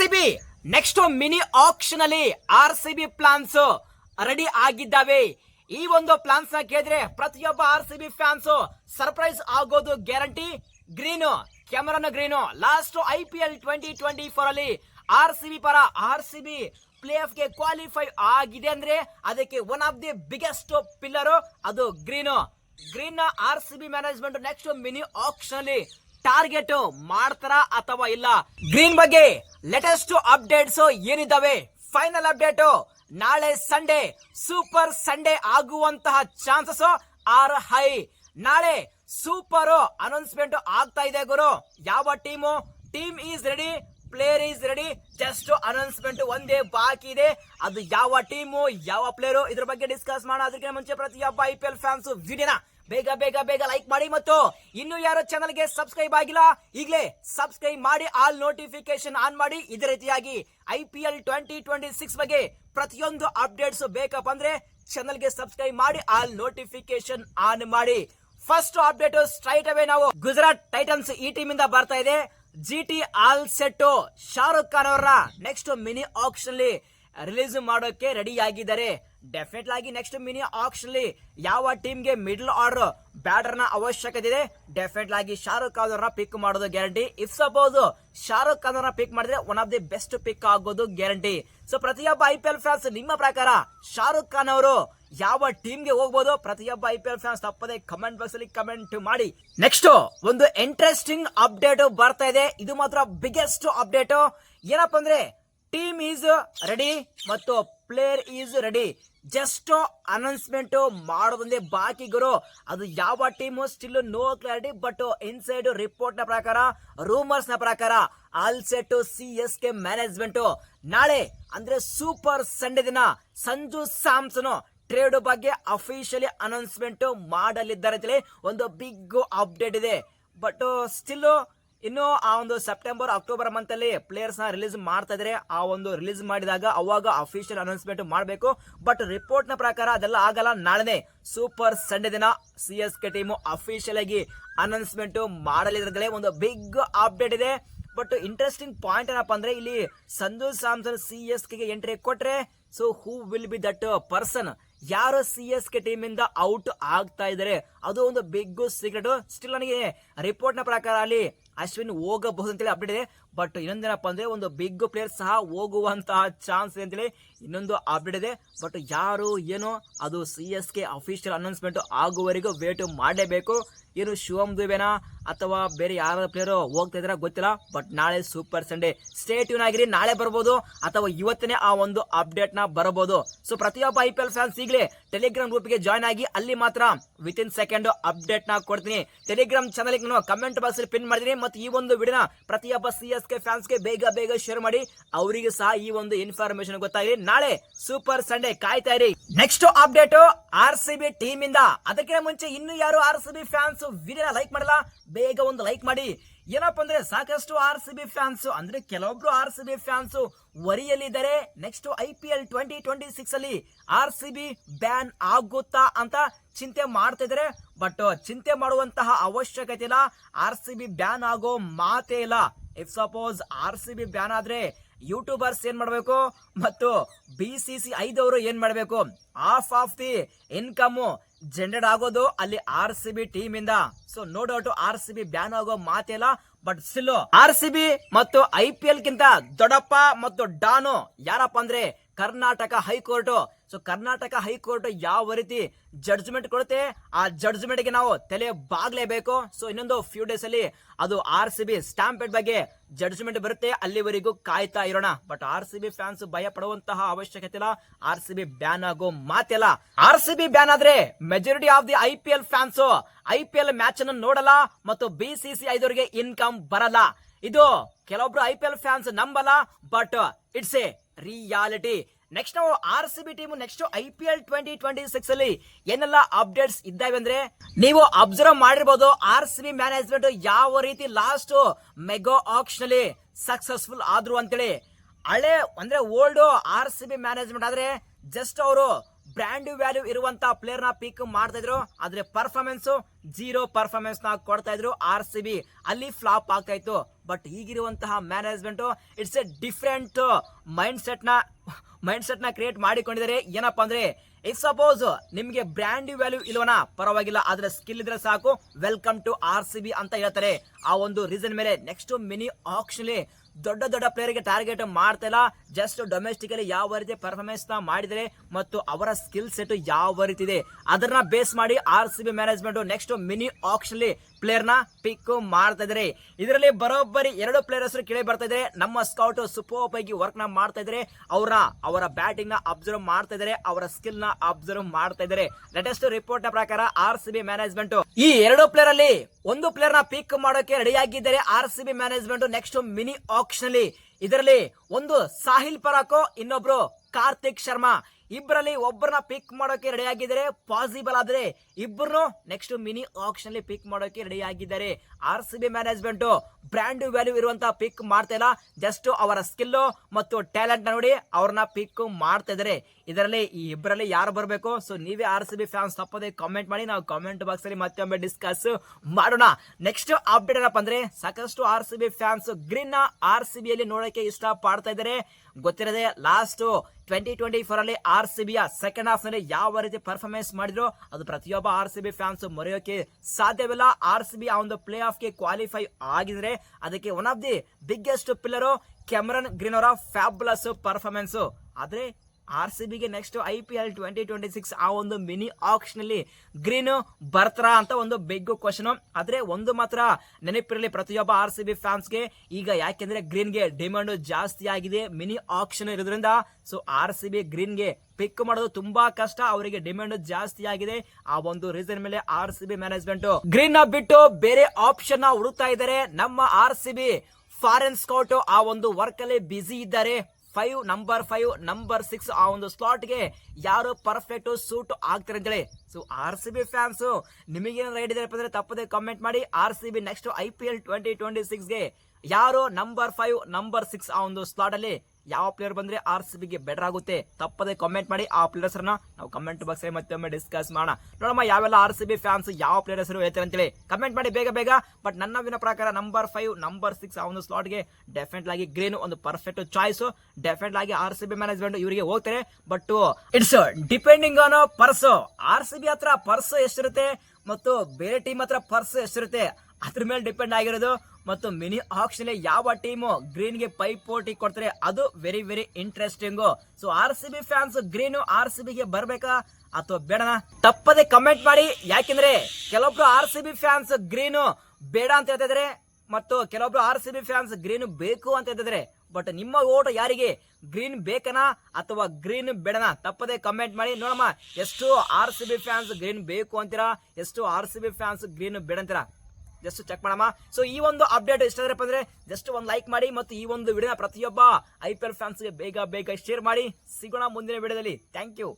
C B next mini auction ಅಲ್ಲಿ R C B plans ready ಆಗಿದ್ದಾವೆ. ಈ ಒಂದು ಪ್ಲಾನ್ಸ್ನ ಕೇಳಿದ್ರೆ ಪ್ರತಿಯೊಬ್ಬ R C B fans surprise ಆಗೋದು guarantee Green ಕ್ಯಾಮರಾನ Green last I P L twenty twenty four ಅಲ್ಲಿ ಆರ್ ಸಿ ಬಿ ಪರ ಆರ್ ಸಿ ಬಿ ಪ್ಲೇ ಆಫ್ಗೆ ಕ್ವಾಲಿಫೈ ಆಗಿದೆ ಅಂದ್ರೆ ಅದಕ್ಕೆ one of the biggest pillar ಅದು Green Green R C B management next mini auction ಅಲ್ಲಿ target ಮಾಡ್ತಾರಾ ಅಥವಾ ಇಲ್ಲ? ಗ್ರೀನ್ ಬಗ್ಗೆ ಲೇಟೆಸ್ಟ್ ಅಪ್ಡೇಟ್ಸ್ ಏನಿದ್ದಾವೆ ಫೈನಲ್ ಅಪ್ಡೇಟ್ ನಾಳೆ ಸಂಡೇ ಸೂಪರ್ ಸಂಡೇ ಆಗುವಂತಹ ಚಾನ್ಸಸ್ ಆರ್ ಹೈ ನಾಳೆ ಸೂಪರ್ ಅನೌನ್ಸ್ಮೆಂಟ್ ಆಗ್ತಾ ಇದೆ ಗುರು. ಯಾವ team team is ready player is ready just announcement ಒಂದೇ ಬಾಕಿ ಇದೆ. ಅದು ಯಾವ ಟೀಮು ಯಾವ ಪ್ಲೇಯರು ಇದ್ರ ಬಗ್ಗೆ ಡಿಸ್ಕಸ್ ಮಾಡೋದಕ್ಕೆ ಮುಂಚೆ ಪ್ರತಿಯೊಬ್ಬ ಐ ಪಿ ಎಲ್ ಫ್ಯಾನ್ಸ್ ವಿಡಿಯೋನ ಬೇಗ ಬೇಗ ಬೇಗ ಲೈಕ್ ಮಾಡಿ ಮತ್ತು ಇನ್ನು ಯಾರು ಚಾನಲ್ಗೆ ಸಬ್ಸ್ಕ್ರೈಬ್ ಆಗಿಲ್ಲ, ಈಗಲೇ ಸಬ್ಸ್ಕ್ರೈಬ್ ಮಾಡಿ ಆಲ್ ನೋಟಿಫಿಕೇಶನ್ ಆನ್ ಮಾಡಿ. ಇದೇ ರೀತಿಯಾಗಿ I P L twenty twenty six ಬಗ್ಗೆ ಪ್ರತಿಯೊಂದು ಅಪ್ಡೇಟ್ಸ್ ಬೇಕಪ್ಪ ಅಂದ್ರೆ ಚಾನಲ್ಗೆ ಸಬ್ಸ್ಕ್ರೈಬ್ ಮಾಡಿ ಆಲ್ ನೋಟಿಫಿಕೇಶನ್ ಆನ್ ಮಾಡಿ. ಫಸ್ಟ್ ಅಪ್ಡೇಟ್ ಸ್ಟ್ರೈಟ್ ಅವೇ ನಾವು ಗುಜರಾತ್ ಟೈಟನ್ಸ್ ಈ ಟೀಮ್ ಇಂದ ಬರ್ತಾ ಇದೆ. G T all set Shahrukh Khan ಅವರ ನೆಕ್ಸ್ಟ್ ಮಿನಿ ಆಕ್ಷನ್ ರಿಲೀಸ್ ಮಾಡೋಕೆ ರೆಡಿ ಆಗಿದ್ದಾರೆ. ಡೆಫಿನೆಟ್ ಆಗಿ ನೆಕ್ಸ್ಟ್ ಮಿನಿ ಆಕ್ಸ್ ಅಲ್ಲಿ ಯಾವ ಟೀಮ್ಗೆ ಮಿಡ್ಲ್ ಆರ್ಡರ್ ಬ್ಯಾಟರ್ನ ಅವಶ್ಯಕತೆ ಇದೆ? ಡೆಫಿನೆಟ್ ಆಗಿ ಶಾರುಖ್ ಖಾನ್ ಅವರನ್ನ ಪಿಕ್ ಮಾಡೋದು guarantee if suppose Shahrukh Khan ಅವರನ್ನ ಪಿಕ್ ಮಾಡಿದ್ರೆ one of the best pick ಆಗೋದು ಗ್ಯಾರಂಟಿ ಸೊ ಪ್ರತಿಯೊಬ್ಬ ಐ ಪಿ ಎಲ್ ಫ್ಯಾನ್ಸ್ ನಿಮ್ಮ ಪ್ರಕಾರ ಶಾರುಖ್ ಖಾನ್ ಅವರು ಯಾವ ಟೀಮ್ಗೆ ಹೋಗ್ಬೋದು? ಪ್ರತಿಯೊಬ್ಬ ಐ ಪಿ ಎಲ್ ಫ್ಯಾನ್ಸ್ ತಪ್ಪದೆ ಕಮೆಂಟ್ ಬಾಕ್ಸ್ ಅಲ್ಲಿ ಕಮೆಂಟ್ ಮಾಡಿ. ನೆಕ್ಸ್ಟ್ ಒಂದು ಇಂಟ್ರೆಸ್ಟಿಂಗ್ ಅಪ್ಡೇಟ್ ಬರ್ತಾ ಇದೆ. ಇದು ಮಾತ್ರ ಬಿಗ್ಗೆಸ್ಟ್ ಅಪ್ಡೇಟ್ ಏನಪ್ಪ ಅಂದ್ರೆ ಟೀಮ್ ಈಸ್ ರೆಡಿ ಮತ್ತು player is ready just announcement ಮಾಡೋದೊಂದೇ ಬಾಕಿ ಗುರು. ಅದು ಯಾವ team still no clarity but inside ರಿಪೋರ್ಟ್ನ ಪ್ರಕಾರ ರೂಮರ್ಸ್ನ ಪ್ರಕಾರ all set C S K management ನಾಳೆ, ಅಂದ್ರೆ ಸೂಪರ್ ಸಂಡೇ ದಿನ, ಸಂಜು ಸ್ಯಾಮ್ಸನ್ ಟ್ರೇಡ್ ಬಗ್ಗೆ ಅಫಿಷಿಯಲಿ ಅನೌನ್ಸ್ಮೆಂಟ್ ಮಾಡಲಿದ್ದಾರೆ ಒಂದು ಬಿಗ್ ಅಪ್ಡೇಟ್ ಇದೆ. ಬಟ್ ಸ್ಟಿಲ್ ಇನ್ನು ಆ ಒಂದು ಸೆಪ್ಟೆಂಬರ್ ಅಕ್ಟೋಬರ್ ಮಂತ್ ಅಲ್ಲಿ ಪ್ಲೇಯರ್ಸ್ನ ರಿಲೀಸ್ ಮಾಡ್ತಾ ಇದ್ರೆ. ಆ ಒಂದು ರಿಲೀಸ್ ಮಾಡಿದಾಗ ಅವಾಗ ಅಫಿಷಿಯಲ್ ಅನೌನ್ಸ್ಮೆಂಟ್ ಮಾಡಬೇಕು. ಬಟ್ ರಿಪೋರ್ಟ್ನ ಪ್ರಕಾರ ಅದೆಲ್ಲ ಆಗಲ್ಲ. ನಾಳೆ ಸೂಪರ್ ಸಂಡೇ ದಿನ C S K team official ಆಗಿ ಅನೌನ್ಸ್ಮೆಂಟ್ ಮಾಡಲಿದ್ರೆ ಒಂದು ಬಿಗ್ ಅಪ್ಡೇಟ್ ಇದೆ. ಬಟ್ ಇಂಟ್ರೆಸ್ಟಿಂಗ್ ಪಾಯಿಂಟ್ ಏನಪ್ಪಾ ಅಂದ್ರೆ ಇಲ್ಲಿ Sanju Samson C S K entry ಕೊಟ್ರೆ so who will be that person ಯಾರು ಸಿ ಎಸ್ ಕೆ ಟೀಮ್ ಇಂದ ಔಟ್ ಆಗ್ತಾ ಇದ್ದಾರೆ ಅದು ಒಂದು ಬಿಗ್ ಸೀಕ್ರೆಟ್ ಸ್ಟಿಲ್ ನನಗೆ ರಿಪೋರ್ಟ್ನ ಪ್ರಕಾರ ಅಲ್ಲಿ ಅಶ್ವಿನ್ ಹೋಗಬಹುದು ಅಂತೇಳಿ ಅಪ್ಡೇಟ್ ಇದೆ. ಬಟ್ ಇನ್ನೊಂದೇನಪ್ಪ ಅಂದ್ರೆ ಒಂದು ಬಿಗ್ ಪ್ಲೇಯರ್ ಸಹ ಹೋಗುವಂತಹ ಚಾನ್ಸ್ ಇದೆ ಅಂತೇಳಿ ಇನ್ನೊಂದು ಅಪ್ಡೇಟ್ ಇದೆ. ಬಟ್ ಯಾರು ಏನು ಅದು C S K official announcement ಆಗುವವರೆಗೂ ವೇಟ್ ಮಾಡಲೇಬೇಕು. ಏನು ಶಿವಮ್ ದುಬೆನಾ ಅಥವಾ ಬೇರೆ ಯಾರ ಪ್ಲೇಯರು ಹೋಗ್ತಾ ಇದ್ರ ಗೊತ್ತಿಲ್ಲ. ಬಟ್ ನಾಳೆ ಸೂಪರ್ ಸಂಡೇ ಸ್ಟೇಟ್ ಟ್ಯೂನ್ ಆಗಿರಿ, ನಾಳೆ ಬರ್ಬೋದು ಅಥವಾ ಇವತ್ತನೇ ಆ ಒಂದು ಅಪ್ಡೇಟ್ನ ಬರಬಹುದು. ಸೊ ಪ್ರತಿಯೊಬ್ಬ ಐ ಪಿ ಎಲ್ ಫ್ಯಾನ್ಸ್ ಈಗಲೇ ಟೆಲಿಗ್ರಾಮ್ ಗ್ರೂಪ್ಗೆ ಜಾಯ್ನ್ ಆಗಿ ಅಲ್ಲಿ ಮಾತ್ರ ವಿತ್ ಇನ್ ಸೆಕೆಂಡ್ ಅಪ್ಡೇಟ್ನ ಕೊಡ್ತೀನಿ. ಟೆಲಿಗ್ರಾಮ್ ಚಾನಲ್ ನಾನು ಕಮೆಂಟ್ ಬಾಕ್ಸ್ ಅಲ್ಲಿ ಪಿನ್ ಮಾಡಿದೀನಿ ಮತ್ತು ಈ ಒಂದು ವಿಡಿಯೋನ ಪ್ರತಿಯೊಬ್ಬ ಸಿ ಎಸ್ ಕೆ ಫ್ಯಾನ್ಸ್ಗೆ ಬೇಗ ಬೇಗ ಶೇರ್ ಮಾಡಿ, ಅವರಿಗೆ ಸಹ ಈ ಒಂದು ಇನ್ಫಾರ್ಮೇಶನ್ ಗೊತ್ತಾಗಲಿ. ನಾಳೆ ಸೂಪರ್ ಸಂಡೇ ಕಾಯ್ತಾ ಇರಿ. Next update R C B team ಇಂದ. ಅದಕ್ಕಿಂತ ಮುಂಚೆ ಇನ್ನು ಯಾರು ಆರ್ ಸಿ ಬಿ ಫ್ಯಾನ್ಸ್ ವಿಡಿಯೋನ ಲೈಕ್ ಮಾಡಲ್ಲ, ಬೇಗ ಒಂದು ಲೈಕ್ ಮಾಡಿ. ಏನಪ್ಪ ಅಂದ್ರೆ ಸಾಕಷ್ಟು ಆರ್ ಸಿ ಬಿ ಫ್ಯಾನ್ಸ್ ಅಂದ್ರೆ ಕೆಲವೊಬ್ರು R C B fans ವರಿಯಲ್ಲಿದ್ದಾರೆ. Next I P L twenty twenty six ಅಲ್ಲಿ ಆರ್ ಸಿ ಬಿ ಬ್ಯಾನ್ ಆಗುತ್ತಾ ಅಂತ ಚಿಂತೆ ಮಾಡ್ತಾ ಇದಾರೆ ಬಟ್ ಚಿಂತೆ ಮಾಡುವಂತಹ ಅವಶ್ಯಕತೆ ಇಲ್ಲ. ಆರ್ ಸಿ ಬಿ ಬ್ಯಾನ್ ಆಗೋ ಮಾತೇ ಇಲ್ಲ. If suppose R C B ban ಆದ್ರೆ ಯೂಟ್ಯೂಬರ್ಸ್ ಏನ್ ಮಾಡಬೇಕು? ಮತ್ತು ಬಿ ಸಿ ಸಿ ಐದವರು ಏನ್ ಮಾಡಬೇಕು? Half of the income generate ಆಗೋದು ಅಲ್ಲಿ ಆರ್ ಸಿ ಬಿ ಟೀಮ್ ಇಂದ. So no doubt R C B ban ಆಗೋ ಮಾತೇ ಇಲ್ಲ. But still R C B ಮತ್ತು ಐ ಪಿ ಎಲ್ ಗಿಂತ ದೊಡ್ಡಪ್ಪ ಮತ್ತು ಡಾನು ಯಾರಪ್ಪ ಅಂದ್ರೆ Karnataka high court so Karnataka high court ಯಾವ ರೀತಿ ಜಡ್ಜ್ಮೆಂಟ್ ಕೊಡುತ್ತೆ, ಆ ಜಡ್ಜ್ಮೆಂಟ್ಗೆ ನಾವು ತಲೆ ಬಾಗ್ಲೇಬೇಕು. ಸೊ ಇನ್ನೊಂದು ಫ್ಯೂ ಡೇಸ್ ಅಲ್ಲಿ ಅದು ಆರ್ ಸಿ ಬಿ ಸ್ಟಾಂಪೆಡ್ ಬಗ್ಗೆ ಜಡ್ಜ್ಮೆಂಟ್ ಬರುತ್ತೆ, ಅಲ್ಲಿವರೆಗೂ ಕಾಯ್ತಾ ಇರೋಣ. But R C B fans ಭಯ ಪಡುವಂತಹ ಅವಶ್ಯಕತೆ ಇಲ್ಲ. ಆರ್ ಸಿ ಬಿ ಬ್ಯಾನ್ ಆಗೋ ಮಾತಿಲ್ಲ. ಆರ್ ಸಿ ಬಿ ಬ್ಯಾನ್ ಆದ್ರೆ majority of the I P L fans I P L match ಅನ್ನು ನೋಡಲ್ಲ ಮತ್ತು ಬಿ ಸಿ ಸಿ ಐದವರಿಗೆ ಇನ್ಕಮ್ ಬರಲ್ಲ. ಇದು ಕೆಲವೊಬ್ರು ಐ ಪಿ ಎಲ್ ಫ್ಯಾನ್ಸ್ ನಂಬಲ್ಲ but it's a reality next ನಾವು R C B team next I P L twenty twenty six ಅಲ್ಲಿ ಏನೆಲ್ಲ ಅಪ್ಡೇಟ್ಸ್ ಇದ್ದಾವೆ ಅಂದ್ರೆ ನೀವು ಅಬ್ಸರ್ವ್ ಮಾಡಿರ್ಬೋದು ಆರ್ ಸಿ ಬಿ ಮ್ಯಾನೇಜ್ಮೆಂಟ್ ಯಾವ ರೀತಿ ಲಾಸ್ಟ್ ಮೆಗಾ ಆಕ್ಷನ್ ಅಲ್ಲಿ ಸಕ್ಸಸ್ಫುಲ್ ಆದ್ರು ಅಂತೇಳಿ. ಹಳೆ ಅಂದ್ರೆ old R C B management ಆದ್ರೆ ಜಸ್ಟ್ ಅವರು ಬ್ರ್ಯಾಂಡ್ ವ್ಯಾಲ್ಯೂ ಇರುವಂತ ಪ್ಲೇಯರ್ನ ಪಿಕ್ ಮಾಡ್ತಾ ಇದ್ರು. ಆದ್ರೆ ಪರ್ಫಾರ್ಮೆನ್ಸ್ ಜೀರೋ ಪರ್ಫಾರ್ಮೆನ್ಸ್ನ ಕೊಡ್ತಾ ಇದ್ರು ಆರ್ ಸಿ ಬಿ ಅಲ್ಲಿ ಫ್ಲಾಪ್ ಆಗ್ತಾ ಇತ್ತು. ಬಟ್ ಈಗಿರುವಂತಹ ಮ್ಯಾನೇಜ್ಮೆಂಟ್ ಇಟ್ಸ್ ಎ ಡಿಫ್ರೆಂಟ್ ಮೈಂಡ್ ಸೆಟ್ನ ಮೈಂಡ್ ಸೆಟ್ನ ಕ್ರಿಯೇಟ್ ಮಾಡಿಕೊಂಡಿದ್ದಾರೆ. ಏನಪ್ಪಾ ಅಂದ್ರೆ ಇಫ್ ಸಪೋಸ್ ನಿಮ್ಗೆ ಬ್ರ್ಯಾಂಡ್ ವ್ಯಾಲ್ಯೂ ಇಲ್ವನ, ಪರವಾಗಿಲ್ಲ. ಆದ್ರೆ ಸ್ಕಿಲ್ ಇದ್ರೆ ಸಾಕು. Welcome to R C B ಅಂತ ಹೇಳ್ತಾರೆ. ಆ ಒಂದು ರೀಸನ್ ಮೇಲೆ ನೆಕ್ಸ್ಟ್ ಮಿನಿ ಆಕ್ಷನ್ ದೊಡ್ಡ ದೊಡ್ಡ ಪ್ಲೇಯರ್ಗೆ ಟಾರ್ಗೆಟ್ ಮಾಡ್ತಾ ಇಲ್ಲ. ಜಸ್ಟ್ ಡೊಮೆಸ್ಟಿಕ್ ಅಲ್ಲಿ ಯಾವ ರೀತಿ ಪರ್ಫಾರ್ಮೆನ್ಸ್ನ ಮಾಡಿದರೆ ಮತ್ತು ಅವರ ಸ್ಕಿಲ್ ಸೆಟ್ ಯಾವ ರೀತಿ ಇದೆ ಅದನ್ನ ಬೇಸ್ ಮಾಡಿ R C B management next mini auction ಪ್ಲೇಯರ್ನ pick ಮಾಡ್ತಾ ಇದ್ದಾರೆ. ಇದರಲ್ಲಿ ಬರೋಬ್ಬರಿ ಎರಡು ಪ್ಲೇಯರ್ ಹೆಸರು ಕೇಳಿ ಬರ್ತಾ ಇದ್ರೆ ನಮ್ಮ ಸ್ಕೌಟ್ ಸೂಪರ್ ಆಗಿ ವರ್ಕ್ನ ಮಾಡ್ತಾ ಇದ್ರೆ ಅವರ ಅವರ ಬ್ಯಾಟಿಂಗ್ನ ಅಬ್ಸರ್ವ್ ಮಾಡ್ತಾ ಇದ್ದಾರೆ. ಅವರ ಸ್ಕಿಲ್ನ ಅಬ್ಸರ್ವ್ ಮಾಡ್ತಾ ಇದ್ದಾರೆ. ಲೇಟೆಸ್ಟ್ ರಿಪೋರ್ಟ್ನ ಪ್ರಕಾರ ಆರ್ ಸಿ ಬಿ ಮ್ಯಾನೇಜ್ಮೆಂಟ್ ಈ ಎರಡು ಪ್ಲೇಯರ್ ಅಲ್ಲಿ ಒಂದು ಪ್ಲೇಯರ್ನ ಪಿಕ್ ಮಾಡೋಕೆ ರೆಡಿ ಆಗಿದ್ದಾರೆ R C B management next mini auction ಅಲ್ಲಿ ಇದರಲ್ಲಿ ಒಂದು ಸಾಹಿಲ್ ಪರಾಕೋ, ಇನ್ನೊಬ್ರು ಕಾರ್ತಿಕ್ ಶರ್ಮಾ. ಇಬ್ಬರಲ್ಲಿ ಒಬ್ಬರನ್ನ ಪಿಕ್ ಮಾಡೋಕೆ ರೆಡಿ ಆಗಿದ್ದಾರೆ. ಪಾಸಿಬಲ್ ಆದ್ರೆ ಇಬ್ಬರನ್ನು ನೆಕ್ಸ್ಟ್ ಮಿನಿ ಆಕ್ಷನ್ ಅಲ್ಲಿ ಪಿಕ್ ಮಾಡೋಕೆ ರೆಡಿ ಆಗಿದ್ದಾರೆ. R C B management brand value ಇರುವಂತ ಪಿಕ್ ಮಾಡ್ತಾ ಇಲ್ಲ. ಜಸ್ಟ್ ಅವರ ಸ್ಕಿಲ್ ಮತ್ತು ಟ್ಯಾಲೆಂಟ್ ನೋಡಿ ಅವ್ರನ್ನ ಪಿಕ್ ಮಾಡ್ತಾ ಇದಾರೆ ಇದರಲ್ಲಿ ಈ ಇಬ್ಬರಲ್ಲಿ ಯಾರು ಬರಬೇಕು? ಸೊ ನೀವೇ ಆರ್ ಸಿ ಬಿ ಫ್ಯಾನ್ಸ್ ತಪ್ಪದೆ ಕಾಮೆಂಟ್ ಮಾಡಿ. ನಾವು ಕಾಮೆಂಟ್ ಬಾಕ್ಸ್ ಅಲ್ಲಿ ಮತ್ತೊಮ್ಮೆ ಡಿಸ್ಕಸ್ ಮಾಡೋಣ. ನೆಕ್ಸ್ಟ್ ಅಪ್ಡೇಟ್ ಏನಪ್ಪ ಅಂದ್ರೆ ಸಾಕಷ್ಟು R C B fans Green R C B ಅಲ್ಲಿ ನೋಡಕ್ಕೆ ಇಷ್ಟ ಪಡ್ತಾ ಇದ್ದಾರೆ. ಗೊತ್ತಿರದೆ ಲಾಸ್ಟ್ ಟ್ವೆಂಟಿ ಟ್ವೆಂಟಿ ಫೋರ್ ಅಲ್ಲಿ ಆರ್ ಸಿ ಬಿಯ ಸೆಕೆಂಡ್ ಹಾಫ್ನಲ್ಲಿ ಯಾವ ರೀತಿ ಪರ್ಫಾರ್ಮೆನ್ಸ್ ಮಾಡಿದ್ರು ಅದು ಪ್ರತಿಯೊಬ್ಬ ಆರ್ ಸಿ ಬಿ ಫ್ಯಾನ್ಸ್ ಮರೆಯೋಕೆ ಸಾಧ್ಯವಿಲ್ಲ. ಆರ್ ಸಿ ಬಿ ಆ ಒಂದು ಪ್ಲೇ ಆಫ್ಗೆ ಕ್ವಾಲಿಫೈ ಆಗಿದ್ರೆ ಅದಕ್ಕೆ one of the biggest pillar Cameron Green ಅವರ ಫ್ಯಾಬ್ಲಸ್ ಪರ್ಫಾರ್ಮೆನ್ಸ್ ಆದ್ರೆ ಆರ್ ಸಿ ಬಿಗೆ next I P L twenty twenty six ಆ ಒಂದು ಮಿನಿ ಆಕ್ಷನ್ ಅಲ್ಲಿ ಗ್ರೀನ್ ಬರ್ತಾರಾ ಅಂತ ಒಂದು ಬಿಗ್ ಕ್ವಶನ್ ಆದ್ರೆ ಒಂದು ಮಾತ್ರ ನೆನಪಿರಲಿ ಪ್ರತಿಯೊಬ್ಬ ಆರ್ ಸಿ ಬಿ ಫ್ಯಾನ್ಸ್ಗೆ ಈಗ ಯಾಕೆಂದ್ರೆ ಗ್ರೀನ್ಗೆ ಡಿಮಾಂಡ್ ಜಾಸ್ತಿ ಆಗಿದೆ ಮಿನಿ ಆಕ್ಷನ್ ಇರೋದ್ರಿಂದ. ಸೊ ಆರ್ ಸಿ ಬಿ ಗ್ರೀನ್ಗೆ ಪಿಕ್ ಮಾಡೋದು ತುಂಬಾ ಕಷ್ಟ, ಅವರಿಗೆ ಡಿಮ್ಯಾಂಡ್ ಜಾಸ್ತಿ ಆಗಿದೆ. ಆ ಒಂದು ರೀಸನ್ ಮೇಲೆ ಆರ್ ಸಿ ಬಿ ಮ್ಯಾನೇಜ್ಮೆಂಟ್ ಗ್ರೀನ್ನ ಬಿಟ್ಟು ಬೇರೆ ಆಪ್ಷನ್ನ ಹುಡುಕ್ತಾ ಇದ್ದಾರೆ. ನಮ್ಮ R C B foreign scout ಆ ಒಂದು ವರ್ಕ್ ಅಲ್ಲಿ ಬ್ಯುಸಿ ಇದ್ದಾರೆ. Five number five number six ಆ ಒಂದು ಸ್ಲಾಟ್ಗೆ ಯಾರು ಪರ್ಫೆಕ್ಟ್ ಸೂಟ್ ಆಗ್ತಾರೆ ಅಂತೇಳಿ. So R C B fans ನಿಮಗೇನಾದ್ರು idea ಅಂದರೆ ತಪ್ಪದೆ ಕಮೆಂಟ್ ಮಾಡಿ. R C B next I P L twenty twenty ಸಿಕ್ಸ್ಗೆ ಯಾರು ನಂಬರ್ ಫೈವ್ ನಂಬರ್ ಸಿಕ್ಸ್ ಆ ಒಂದು ಸ್ಲಾಟ್ ಅಲ್ಲಿ ಯಾವ ಪ್ಲೇಯರ್ ಬಂದ್ರೆ ಆರ್ ಸಿ ಬಿಗೆ ಬೆಟರ್ ಆಗುತ್ತೆ? ತಪ್ಪದೆ ಕಾಮೆಂಟ್ ಮಾಡಿ ಆ ಪ್ಲೇಯರ್ಸ್ ನಾವು ಕಮೆಂಟ್ ಬಾಕ್ಸ್ ಮತ್ತೊಮ್ಮೆ ಡಿಸ್ಕಸ್ ಮಾಡೋಣ. ನೋಡಮ್ಮ, ಯಾವೆಲ್ಲ ಆರ್ ಸಿ ಬಿ ಫ್ಯಾನ್ಸ್ ಯಾವ ಪ್ಲೇಯರ್ ಹೆಸರು ಹೇಳ್ತಾರೆ ಅಂತೇಳಿ. ಕಮೆಂಟ್ ಮಾಡಿ ಬೇಗ ಬೇಗ ಬಟ್ ನನ್ನ ವಿನ ಪ್ರಕಾರ ನಂಬರ್ ಫೈವ್ ನಂಬರ್ ಸಿಕ್ಸ್ ಆ ಒಂದು ಸ್ಲಾಟ್ಗೆ ಡೆಫಿನೆಟ್ ಆಗಿ ಗ್ರೀನ್ ಒಂದು ಪರ್ಫೆಕ್ಟ್ ಚಾಯ್ಸ್ ಡೆಫಿನೆಟ್ ಆಗಿ ಆರ್ ಸಿ ಬಿ ಮ್ಯಾನೇಜ್ಮೆಂಟ್ ಇವರಿಗೆ ಹೋಗ್ತಾರೆ. But it's depending on purse R C B ಹತ್ರ ಪರ್ಸ್ ಎಷ್ಟಿರುತ್ತೆ? ಮತ್ತು ಬೇರೆ ಟೀಮ್ ಹತ್ರ ಪರ್ಸ್ ಎಷ್ಟಿರುತ್ತೆ? ಅದ್ರ ಮೇಲೆ ಡಿಪೆಂಡ್ ಆಗಿರೋದು. ಮತ್ತು ಮಿನಿ ಆಕ್ಷನ್ ಯಾವ ಟೀಮು ಗ್ರೀನ್ಗೆ ಪೈಪೋಟಿ ಕೊಡ್ತಾರೆ, ಅದು very very interesting so R C B fans green R C ಬಿಗೆ ಬರಬೇಕಾ ಅಥವಾ ಬೇಡನಾ? ತಪ್ಪದೆ ಕಮೆಂಟ್ ಮಾಡಿ. ಯಾಕೆಂದ್ರೆ ಕೆಲವೊಬ್ರು R C B fans green ಬೇಡ ಅಂತ ಹೇಳ್ತಿದ್ರೆ, ಮತ್ತು ಕೆಲವೊಬ್ರು R C B fans green ಬೇಕು ಅಂತ ಹೇಳ್ತಿದ್ರೆ. ಬಟ್ ನಿಮ್ಮ ಓಟ್ ಯಾರಿಗೆ? ಗ್ರೀನ್ ಬೇಕನಾ ಅಥವಾ ಗ್ರೀನ್ ಬೇಡನಾ? ತಪ್ಪದೆ ಕಮೆಂಟ್ ಮಾಡಿ. ನೋಡಮ್ಮ, ಎಷ್ಟು R C B fans green ಬೇಕು ಅಂತೀರಾ? ಎಷ್ಟು R C B fans green ಬೇಡ ಅಂತೀರಾ? ಜಸ್ಟ್ ಚೆಕ್ ಮಾಡಮ್ಮ ಸೊ ಈ ಒಂದು ಅಪ್ಡೇಟ್ ಆದ್ರೆ ಅಂದ್ರೆ ಜಸ್ಟ್ ಒಂದು ಲೈಕ್ ಮಾಡಿ ಮತ್ತು ಈ ಒಂದು ವಿಡಿಯೋನ ಪ್ರತಿಯೊಬ್ಬ ಐ ಪಿ ಎಲ್ ಫ್ಯಾನ್ಸ್ಗೆ ಬೇಗ ಬೇಗ ಶೇರ್ ಮಾಡಿ. ಸಿಗೋಣ ಮುಂದಿನ ವಿಡಿಯೋದಲ್ಲಿ ಥ್ಯಾಂಕ್ ಯು